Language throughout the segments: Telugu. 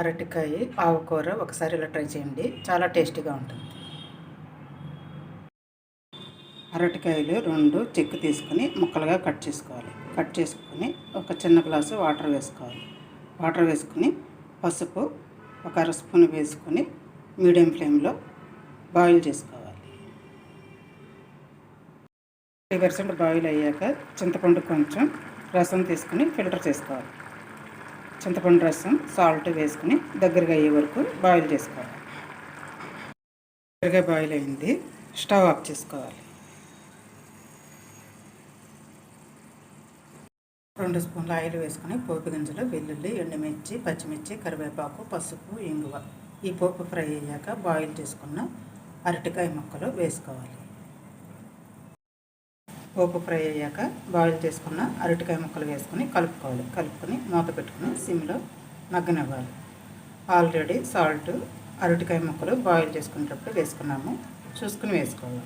అరటికాయ ఆవుకూర ఒకసారి ఇలా ట్రై చేయండి. చాలా టేస్టీగా ఉంటుంది. అరటికాయలు రెండు చెక్కు తీసుకుని ముక్కలుగా కట్ చేసుకోవాలి. కట్ చేసుకుని ఒక చిన్న గ్లాసు వాటర్ వేసుకోవాలి. వాటర్ వేసుకుని పసుపు ఒక అర స్పూన్ వేసుకొని మీడియం ఫ్లేమ్లో బాయిల్ చేసుకోవాలి. ఫిఫ్టీ పర్సెంట్ బాయిల్ అయ్యాక చింతపండు కొంచెం రసం తీసుకుని ఫిల్టర్ చేసుకోవాలి. చింతపండు రసం సాల్ట్ వేసుకుని దగ్గరగా అయ్యే వరకు బాయిల్ చేసుకోవాలి. దగ్గరగా బాయిల్ అయింది. స్టవ్ ఆఫ్ చేసుకోవాలి. రెండు స్పూన్ల ఆయిల్ వేసుకొని పోపు గింజలు వెల్లుల్లి ఎండుమిర్చి పచ్చిమిర్చి కరివేపాకు పసుపు ఇంగువ. ఈ పోపు ఫ్రై అయ్యాక బాయిల్ చేసుకున్న అరటికాయ ముక్కలు వేసుకోవాలి. పోపు ఫ్రై అయ్యాక బాయిల్ చేసుకున్న అరటికాయ ముక్కలు వేసుకొని కలుపుకోవాలి. కలుపుకొని మూత పెట్టుకుని సిమ్లో మగ్గనివ్వాలి. ఆల్రెడీ సాల్ట్ అరటికాయ ముక్కలు బాయిల్ చేసుకునేటప్పుడు వేసుకున్నాము. చూసుకుని వేసుకోవాలి.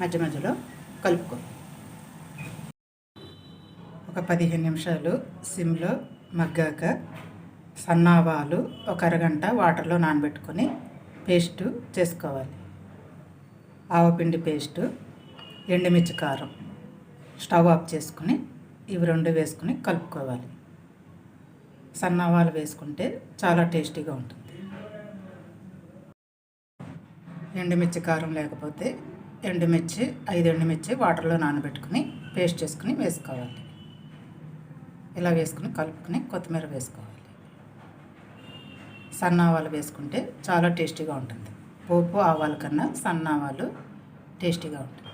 మధ్య మధ్యలో కలుపుకోవాలి. ఒక పదిహేను నిమిషాలు సిమ్లో మగ్గాక సన్నావాలు ఒక అరగంట వాటర్లో నానబెట్టుకొని పేస్టు చేసుకోవాలి. ఆవపిండి పేస్టు ఎండుమిర్చి కారం స్టవ్ ఆఫ్ చేసుకుని ఇవి రెండు వేసుకుని కలుపుకోవాలి. సన్నావాలు వేసుకుంటే చాలా టేస్టీగా ఉంటుంది. ఎండుమిర్చి కారం లేకపోతే ఎండుమిర్చి ఐదు ఎండుమిర్చి వాటర్లో నానబెట్టుకుని పేస్ట్ చేసుకుని వేసుకోవాలి. ఇలా వేసుకుని కలుపుకుని కొత్తిమీర వేసుకోవాలి. సన్నావాలు వేసుకుంటే చాలా టేస్టీగా ఉంటుంది. పోపు ఆవాల కన్నా సన్నావాలు టేస్టీగా ఉంటుంది.